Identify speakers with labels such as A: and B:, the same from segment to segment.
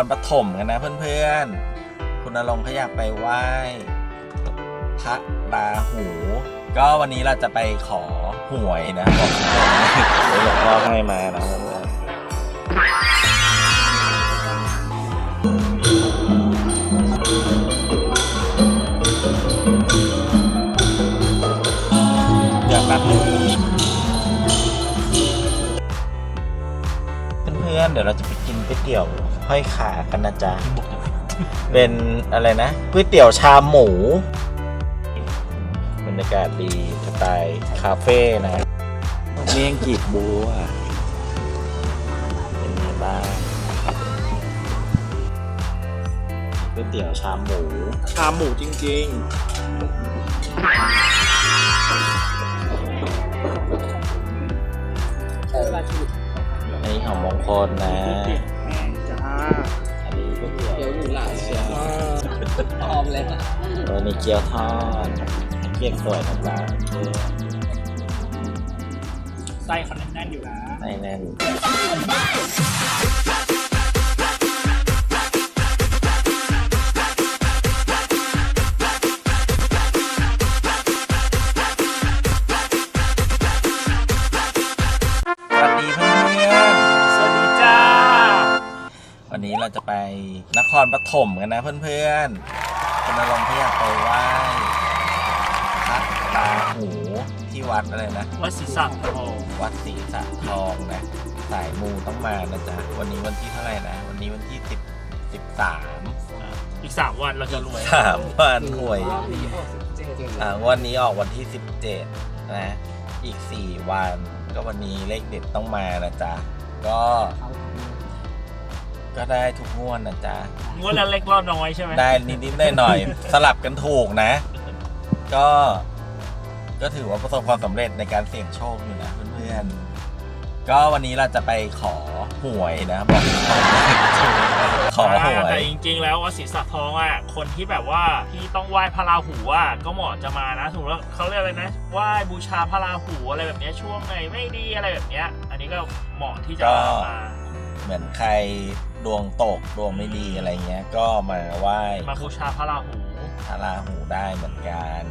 A: รปฐมกันนะเพื่อนๆ คุณนรงค์เขาอยากไปไหว้พระราหู ก็วันนี้เราจะไปขอหวยนะบอกเดี๋ยวหลวงพ่อให้มานะเพื่อนๆเดี๋ยวแป๊บนึงเพื่อนๆเดี๋ยวเราจะไปกินก๋วยเตี๋ยว ห้อยขากันนะจ๊ะ เป็นอะไรนะก๋วยเตี๋ยวชามหมูบรรยากาศดีสไตล์คาเฟ่นะเมี่ยงกีบบัวเป็นไงบ้างก๋วยเตี๋ยวชามหมู ชามหมูจริงๆอันนี้ของมงคลนะ เชี
B: ยวพร้อมเลยค่ะ
A: เออมีเกี๊ยวทอดเกี๊ยวสวยนะจ๊ะ
C: ไส้เขาแน่นๆอยู่นะ
A: ไอ้แน่นส วันนี้เราจะไปนครปฐมกันนะเพื่อนๆคุณนรงค์เขาอยากไปไหว้พระราหูที่วัดอะไรนะ
C: วัดศรีสังทอง
A: วัดศรีสะทองนะ สายมูต้องมานะจ๊ะ วันนี้วันที่เท่าไหร่นะ วันนี้วันที่สิบสิบสาม
C: อีกสามวันเราจะรวย
A: สามวันหวย
B: รอบนี้ออกสิบเจ็ด
A: อ่าวันนี้ออกวันที่สิบเจ็ดนะ อีกสี่วัน ก็วันนี้เลขเด็ดต้องมานะจ๊ะ ก็ ก็ได้ทุกงวดนะจ๊ะ
C: งวดละเล็กรอดน้อยใช่ไหม
A: ได้นิดๆหน่อยๆสลับกันถูกนะ ก็ ก็ถือว่าประสบความสำเร็จในการเสี่ยงโชคอยู่นะเพื่อนๆก็วันนี้เราจะไปขอหวยนะบอกตรงๆขอหว
C: แต่
A: ย
C: จริง ๆ แล้ววัดศรีสังทองอะคนที่แบบว่าที่ต้องไหว้พระราหูอะก็เหมาะจะมานะสมมติว่าเขาเรียกอะไรนะไหว้บูชาพระราหูอะไรแบบเนี้ยช่วงไหนไม่ดีอะไรแบบเนี้ย อันนี้ก็เหมาะที่จะ
A: ก็
C: มา
A: เหมือนใคร ดวงตกดวงไม่ดีอะไรเงี้ย ก็มาไหว้
C: มาบูชาพระราหู
A: พระราหูได้เหมือนกัน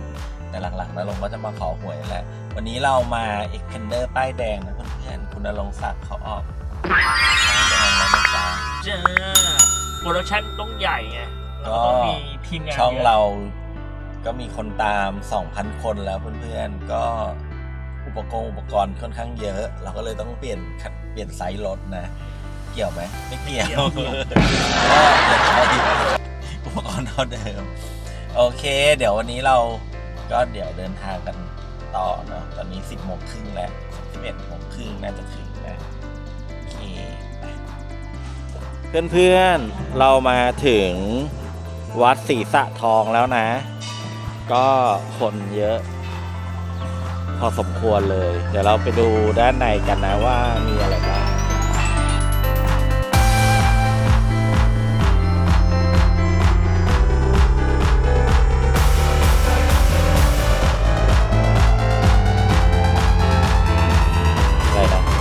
A: แต่หลักๆนะลงค์ก็จะมาขอหวยแหละวันนี้เรามาเอ็กเพนเดอร์ป้ายแดงนะเพื่อนๆคุณนรงค์ศักดิ์เขาออกป้ายแดงแล้วนะจ๊ะ
C: จ้าโปรดักชั่นต้องใหญ่ไง
A: ก็
C: แล้วก็ต้องมีทีมงาน
A: ช่อง
C: ยะ
A: เราก็มีคนตาม 2,000 คนแล้วเพื่อนๆ ก็อุปกรณ์อุปกรณ์ค่อนข้างเยอะ เราก็เลยต้องเปลี่ยนคัดเปลี่ยนไซส์รถนะ เกี่ยวไหมไม่เกี่ยวก็ยังใช้อุปกรณ์เท่าเดิม โอเค เดี๋ยววันนี้เราก็เดี๋ยวเดินทางกันต่อเนาะตอนนี้ 10โมงครึ่งแล้ว11โมงครึ่งน่าจะถึงนะโอเคไปเพื่อนๆเรามาถึงวัดศรีสะทองแล้วนะ ก็คนเยอะ พอสมควรเลย เดี๋ยวเราไปดูด้านในกันนะว่ามีอะไรบ้าง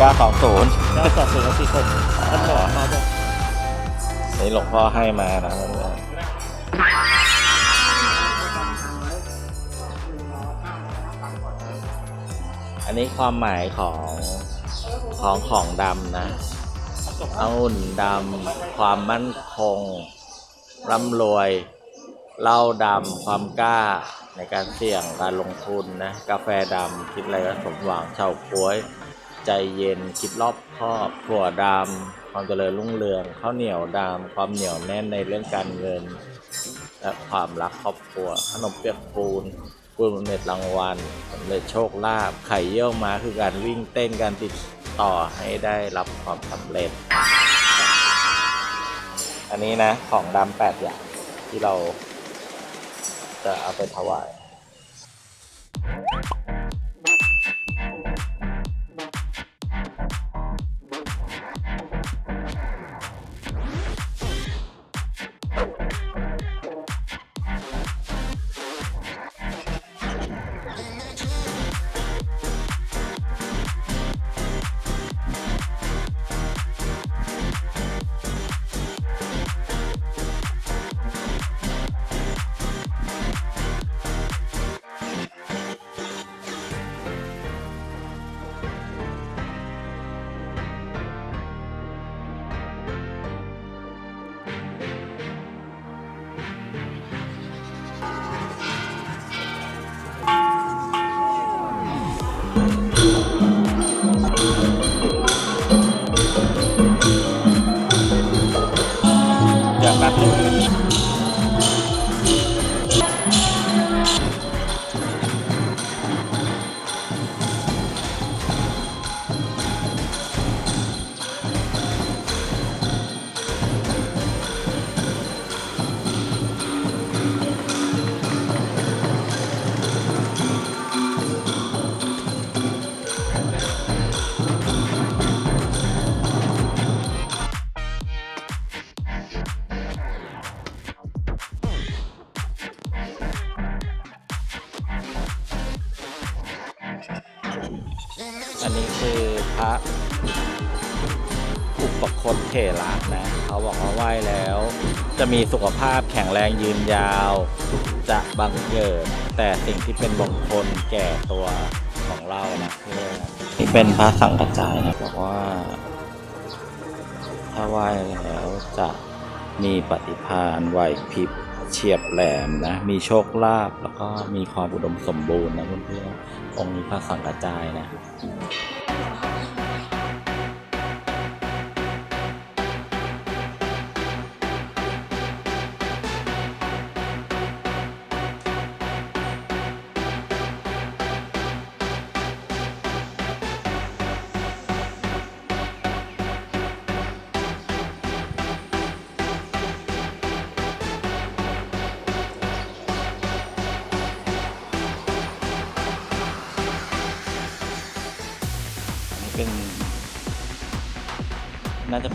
A: 920
C: แล้วต่อสู่แล้วสี่คนท่านบอกมาบอก
A: นี่หลวงพ่อให้มานะอันนี้ความหมายของของของดำนะองุ่นดำความมั่นคงร่ำรวยเหล้าดำความกล้าในการเสี่ยงการลงทุนนะ กาแฟดำคิดอะไรก็สมหวังเฉาก้วย ใจเย็นคิดรอบคอบถั่วดำความเจริญรุ่งเรืองข้าวเหนียวดำความเหนียวแน่นในเรื่องการเงินและความรักครอบครัว ขนมเปียกปูนปูนบำเร็จรางวัลสำเร็จโชคลาภไข่เยี่ยวม้าคือการวิ่งเต้นการติดต่อให้ได้รับความสำเร็จ อันนี้นะของดำแปดอย่างที่เราจะเอาไปถวาย จะมีสุขภาพแข็งแรงยืนยาว จะบังเกิด แต่สิ่งที่เป็นมงคลแก่ตัวของเรานะเพื่อนนี่เป็นพระสังกัจจายนะบอกว่า ถ้าไหว้แล้วจะมีปฏิภาณไหวพริบเฉียบแหลมนะ มีโชคลาภแล้วก็มีความอุดมสมบูรณ์นะเพื่อนๆองค์นี้พระสังกัจจายนะ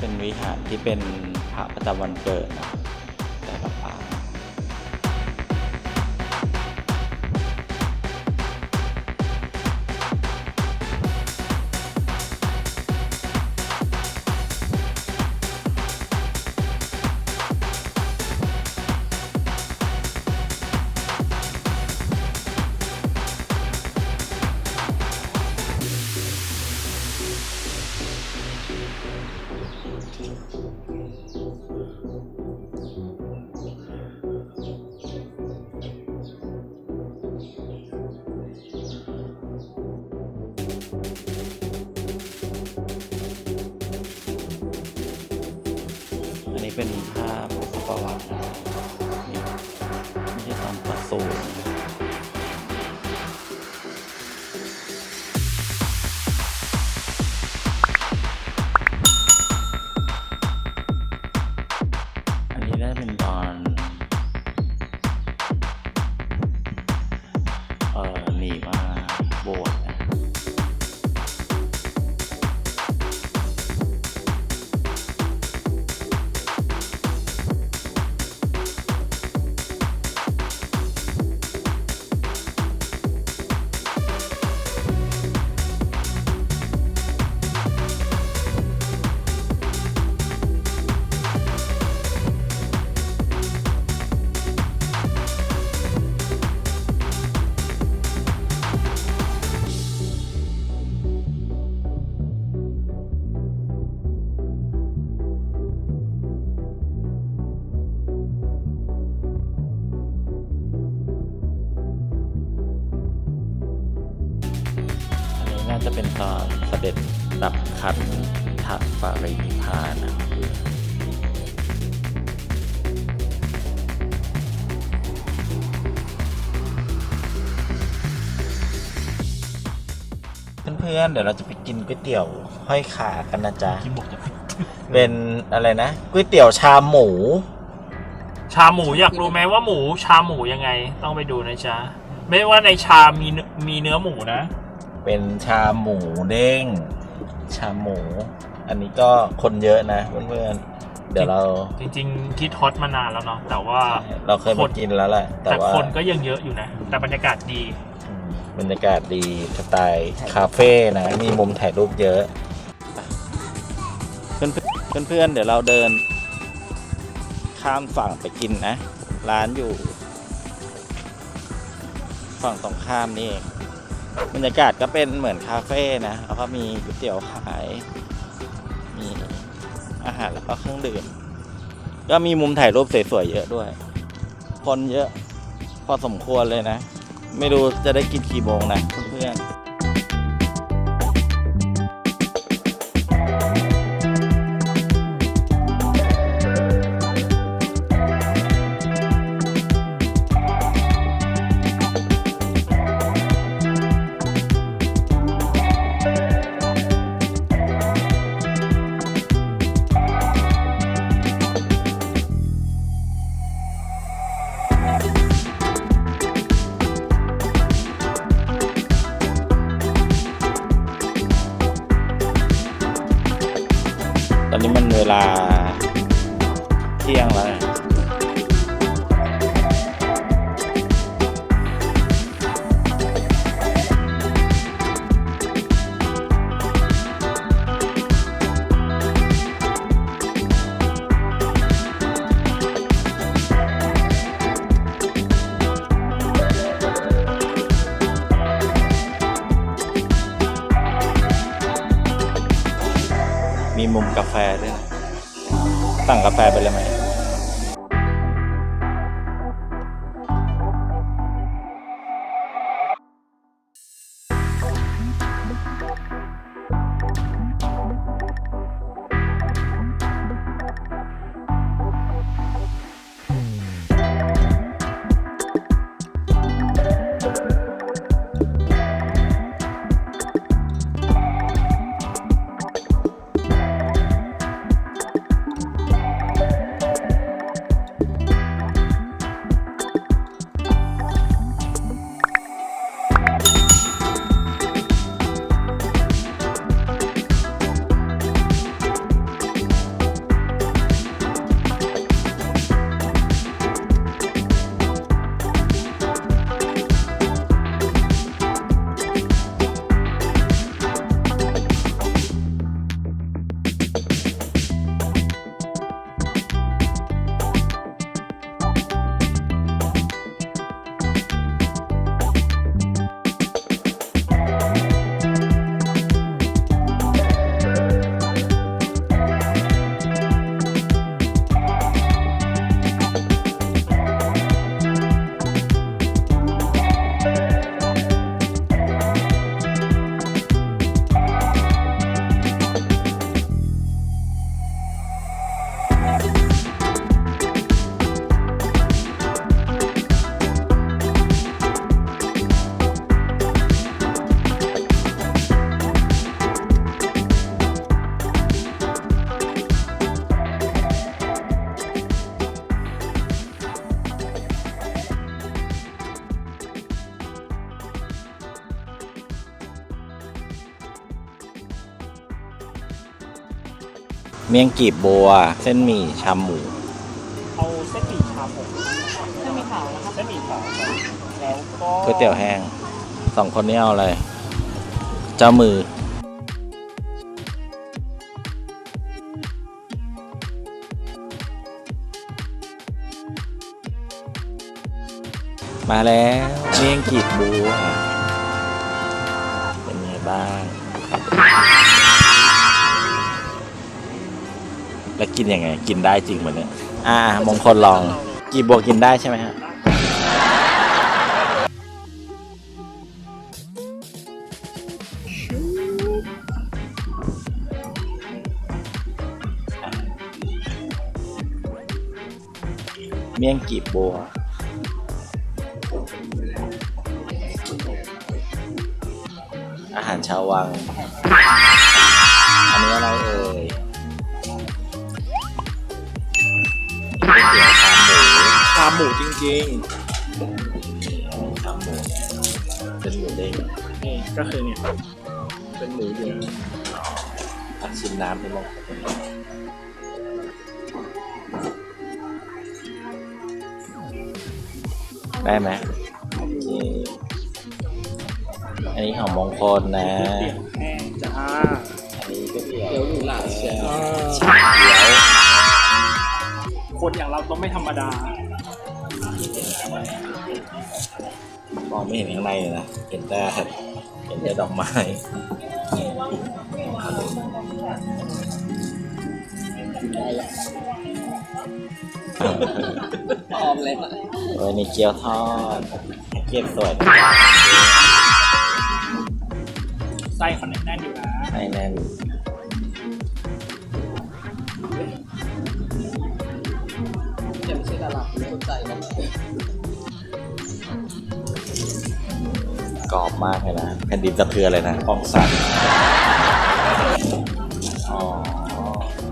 A: เป็นวิหารที่เป็นพระประจำวันเกิดนะครับ เป็นตอนเสด็จดับขันทปรินิพพานนะเพื่อนๆเดี๋ยวเราจะไปกินก๋วยเตี๋ยวห้อยขากันนะจ๊ะ
C: ที่บอกจะ
A: เป็นอะไรนะก๋วยเตี๋ยวชามหมู
C: ชาหมูอยากรู้ไหมว่าหมู ชาหมูยังไง ต้องไปดูนะจ๊ะ ไม่ว่าในชามมีเนื้อมีเนื้อหมูนะ
A: เป็นชามหมูเด้ง ชามหมู อันนี้ก็คนเยอะนะเพื่อนๆเดี๋ยวเรา
C: จริงๆคิดฮอตมานานแล้วเนาะแต่ว่า
A: เราเคย
C: ค
A: มานกินแล้วแหละแต่
C: แต่
A: ว่า
C: คนก็ยังเยอะอยู่นะ แต่บรรยากาศดี
A: อืมบรรยากาศดีสไตล์คาเฟ่นะ มีมุมถ่ายรูปเยอะ เพื่อนๆเพื่อนๆเดี๋ยวเราเดิน ข้ามฝั่งไปกินนะ ร้านอยู่ ฝั่งตรงข้ามนี่เอง บรรยากาศก็เป็นเหมือนคาเฟ่นะแล้วก็มีก๋วยเตี๋ยวขาย มีอาหารแล้วก็เครื่องดื่ม ก็มีมุมถ่ายรูปสวยๆเยอะด้วย คนเยอะพอสมควรเลยนะ ไม่รู้จะได้กินกี่โมงนะเพื่อนๆ กาแฟด้วยนะสั่งกาแฟไปเลยไหม เมี่ยงกีบบัว เส้นหมี่ชามหมู
C: เอาเส้นหมี่ชาผม
B: เส้นหมีขาวนะครับ
C: เส้นหมี่ขาวครับแล้วก็
A: ก๋วยเตี๋ยวแห้งสองคนนี้เอาอะไร เจ้ามือ มาแล้วเมี่ยงกีบบัว เป็นไงบ้าง แล้วกินยังไง กินได้จริงเหมือนเนี่ยอ่ามงคลลองกีบบัวกินได้ใช่ไหมฮะเมี่ยงกีบบัว อาหารชาววัง อันนี้อะไรเอ่ย ก๋วยเตี๋ยวขาหมู
C: ชาหมูจริง
A: ขาหมูเป็นหมูเด้ง
C: ๆนี่ก็คือเนี่ย เป็นหมูอยู่
A: ตักชิมน้ำไปลงได้ไหมโอเคอันนี้ของมงคลนะ
C: เตี๋ยวแห้งจ้า
A: อันนี้ก๋วยเตี๋ยว
B: เดี๋ยวหรูหราเชียว
A: ชา
C: อย่างเราต้องไม่ธรรมดา
A: มองไม่เห็นข้างในเลยนะเห็นแต่เห็นแต่ดอกไม้
B: พร้อมเลยนะ
A: เออนี่เกี๊ยวทอดแพ็กเกจสวยนะ
C: ไส้เขาแน่นๆอยู่นะ
A: ให้แน่น กรอบมากเลยนะ แผ่นดินสะเทือนเลยนะฟองสั่นอ๋อ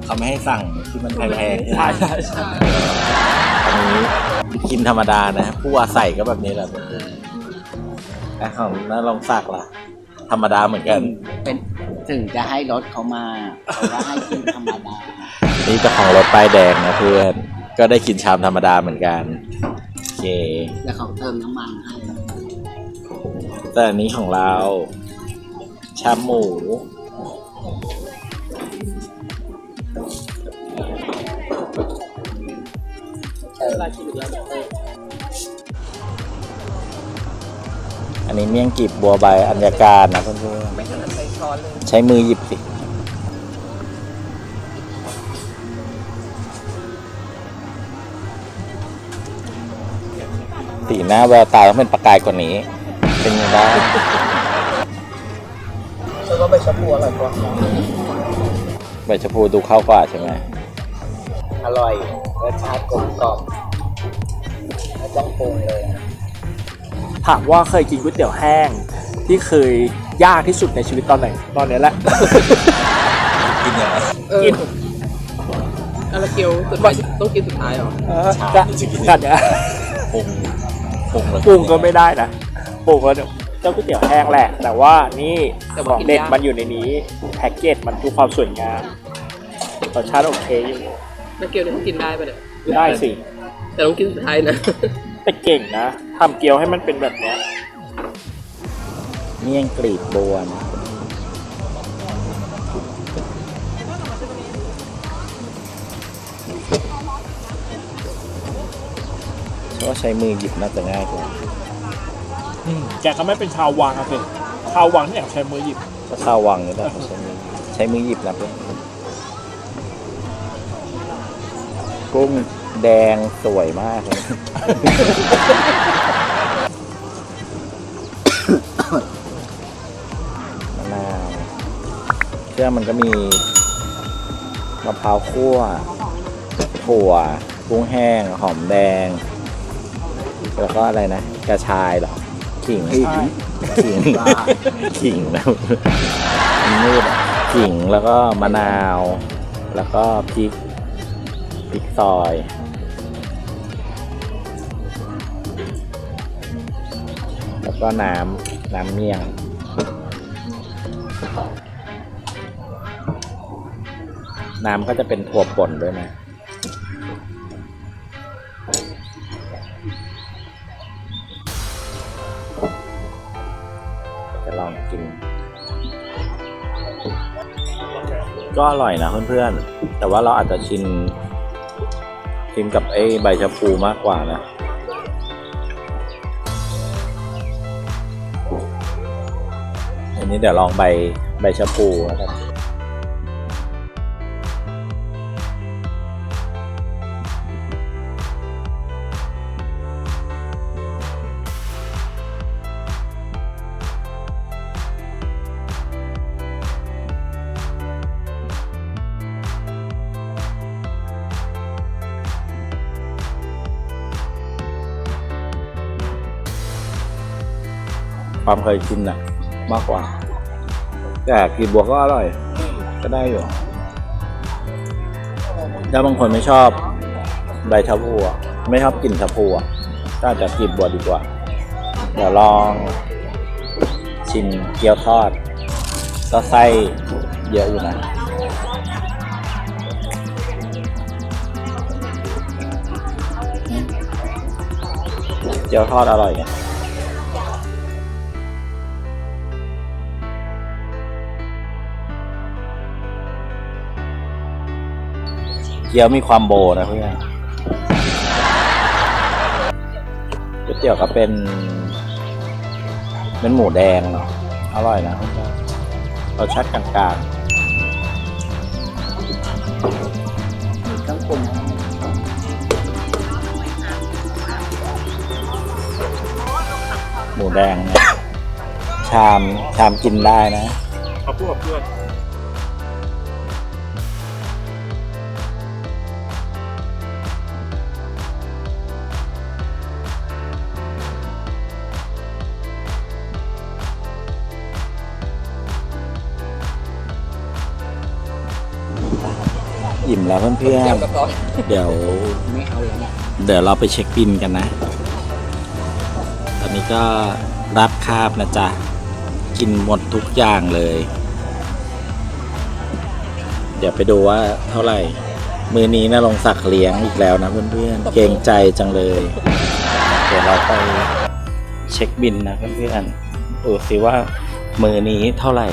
A: เขาไม่ให้สั่งที่มันแพงๆ
C: ใช่ใช่ใช่
A: อันนี้กินธรรมดานะผู้อาศัยก็แบบนี้แหละแต่ของน้าลองสักล่ะ ธรรมดาเหมือนกัน
B: เป็นถึงจะให้รถเขามาเขาก็ให้กินธรรมดา
A: นี่เจ้าของรถป้ายแดงนะเพื่อน ก็ได้กินชามธรรมดาเหมือนกันโอเค
B: แล้วเขาเติมน้ำมันให้
A: แต่อันนี้ของเรา ชามหมู
B: ใช้เวลาคิดอีกแล้วเออ
A: อันนี้เมี่ยงกีบบัวใบอัญญาการนะเพื่อน
B: ไม่ถนัดใช้ช้อนเลย
A: ๆใช้มือหยิบสิ สีหน้าแววตาต้องเป็นประกายกว่านี้ เป็นยังไงบ้าง
B: แล้วก็ใบชะพูอร่อยกว่า
A: ใบชะพูดูเข้ากว่าใช่ไหม
B: อร่อยรสชาติกลมกล่อมไม่ต้องปรุงเลยอะ
C: ถามว่าเคยกินก๋วยเตี๋ยวแห้ง ที่เคยยากที่สุดในชีวิตตอนไหนตอนนี้แหละ
A: กินยังไง
B: เอออะไรเกียวสุดท้ายต้องกินสุดท้ายเหรอ
C: ก็กัดเนี่ย
A: ปรุง ปรุงแล้ว
C: ปรุงก็ไม่ได้นะปรุงก็เดี๋ยวเจ้าก๋วยเตี๋ยวแห้งแหละ แต่ว่านี่ของเด็ดมันอยู่ในนี้แพ็กเกจมันดูความสวยงามรสชาติโอเคอยู่
B: แล้วเกียวเนี่ยเขากินได้ปะเนี่ย
C: ได้สิ
B: แต่ต้องกินสุดท้ายนะ
C: แต่เก่งนะทำเกี๊ยวให้มันเป็นแบบเนี้ย
A: เมี่ยงกลีบบัวนะ ก็ใช้มือหยิบน่าจะง่ายกว่า
C: แกก็ไม่เป็นชาววังอะสิชาววังที่อยากใช้มือหยิบ
A: ก็ข้าววังนี่แหละใช้มือใช้มือหยิบนะเพื่อนกุ้งแดงสวยมากเลยมะนาวเครื่องมันก็มีมะพร้าวคั่วถั่วกุ้งแห้ง หอมแดง แล้วก็อะไรนะ กระชายเหรอขิงขิงขิงนะมันมืดอะขิงแล้วก็มะนาว แล้วก็พริกพริกซอยแล้วก็น้ำน้ำเมี่ยง น้ำก็จะเป็นถั่วป่นด้วยนะจะ ก็อร่อยนะเพื่อนๆ แต่ว่าเราอาจจะชินชินกับไอ้ใบชะพูมากกว่านะอันนี้เดี๋ยวลองใบใบชะพูนะครับ ความเคยชินอะมากกว่า แต่กีบบัวก็อร่อย ก็ได้อยู่ถ้าบางคนไม่ชอบใบชะพูไม่ชอบกลิ่นชะพูก็จะกีบบัวดีกว่า เดี๋ยวลองชิมเกี๊ยวทอด ก็ไส้เยอะอยู่นะเกี๊ยวทอดอร่อยไงเกี๊ยวมีความโบนะเพื่อนก๋วยเตี๋ยวก็เป็น เป็นหมูแดงเนาะอร่อยนะเพื่อนรสชาติกลาง
B: เครื่องปรุง
A: ๆหมูแดงเนี่ยชามชามกินได้นะ
C: เขาพูดกับเพื่อน
A: แล้วเพื่อน
B: เกี่ยวกับร้อน
A: ๆ เดี๋ยว
B: ไม่เอาเลยนะ
A: เดี๋ยวเราไปเช็คบินกันนะ ตอนนี้ก็รับคาบนะจ๊ะ กินหมดทุกอย่างเลย เดี๋ยวไปดูว่าเท่าไหร่ มือนี้นะลงศักดิ์เลี้ยงอีกแล้วนะเพื่อนๆ เกรงใจจังเลย เดี๋ยวเราไปเช็คบินนะเพื่อนๆ ดูสิว่ามือนี้เท่าไหร่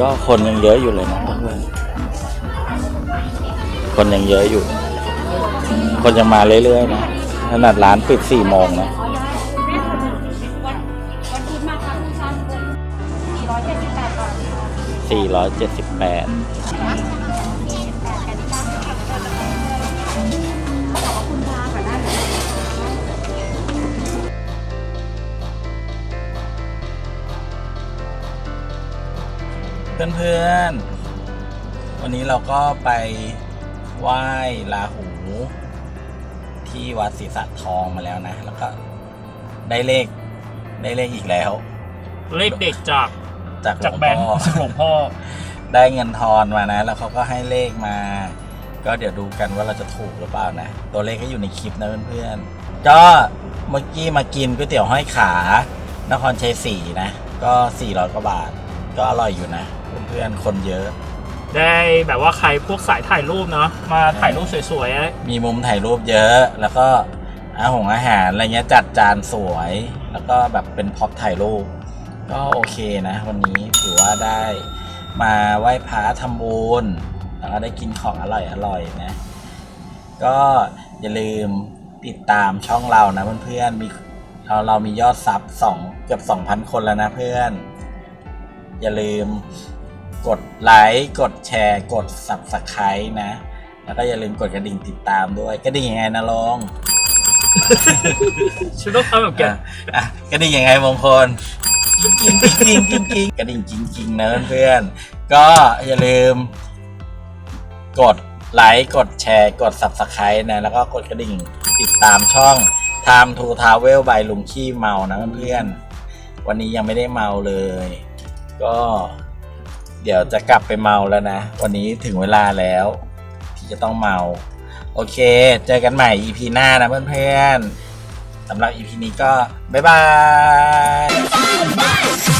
A: ก็คนยังเยอะอยู่เลยนะเพื่อนคนยังเยอะอยู่ คนยังมาเรื่อยๆนะขนาดร้านปิดสี่โมงนะ
D: สี่ร้อยเจ็ดสิบแปด
A: เพื่อนๆ วันนี้เราก็ไปไหว้ลาหู ที่วัดศรีสัตทองมาแล้วนะ แล้วก็ได้เลขได้เลขอีกแล้ว
C: เลขเด็กจาก
A: จากหล
C: จาก
A: วง
C: แบงค์
A: พ่อ
C: จากหลวงพ่อ
A: ได้เงินทอนมานะ แล้วเขาก็ให้เลขมา ก็เดี๋ยวดูกันว่าเราจะถูกหรือเปล่านะ ตัวเลขก็อยู่ในคลิปนะเพื่อนๆ ก็เมื่อกี้มากินก๋วยเตี๋ยวห้อยขานครชัยศรีนะ ก็400กว่าบาท ก็อร่อยอยู่นะ เพื่อนๆคนเยอะ
C: ได้แบบว่าใครพวกสายถ่ายรูปเนาะมาถ่ายรูปสวยๆ
A: มีมุมถ่ายรูปเยอะ แล้วก็อาหงอาหารอะไรเงี้ยจัดจานสวย แล้วก็แบบเป็นพ็อปถ่ายรูป ก็โอเคนะ วันนี้ถือว่าได้มาไหว้พระทำบุญแล้วก็ได้กินของอร่อยอร่อยๆนะ ก็อย่าลืมติดตามช่องเรานะเพื่อนๆมีเราเรามียอดซับสองเกือบสองพันคนแล้วนะเพื่อน อย่าลืม กดไลค์กดแชร์ กด subscribe นะ แล้วก็อย่าลืมกดกระดิ่งติดตามด้วยกระดิ่งยังไงนะลง
C: ฉันต้องทำแบบแก
A: อะอะกระดิ่งยังไงมงคลจริงจริงจริงจริงจริงกระดิ่งจริงจริงๆนะเพื่อนๆก็อย่าลืม กดไลค์กดแชร์กด subscribe นะ แล้วก็กดกระดิ่งติดตามช่อง Time to Travel by ลุงขี้เมานะเพื่อนๆวันนี้ยังไม่ได้เมาเลย ก็ เดี๋ยวจะกลับไปเมาแล้วนะ วันนี้ถึงเวลาแล้ว ที่จะต้องเมา โอเค เจอกันใหม่ EP หน้านะเพื่อนๆสำหรับ EP นี้ก็ บ๊ายบาย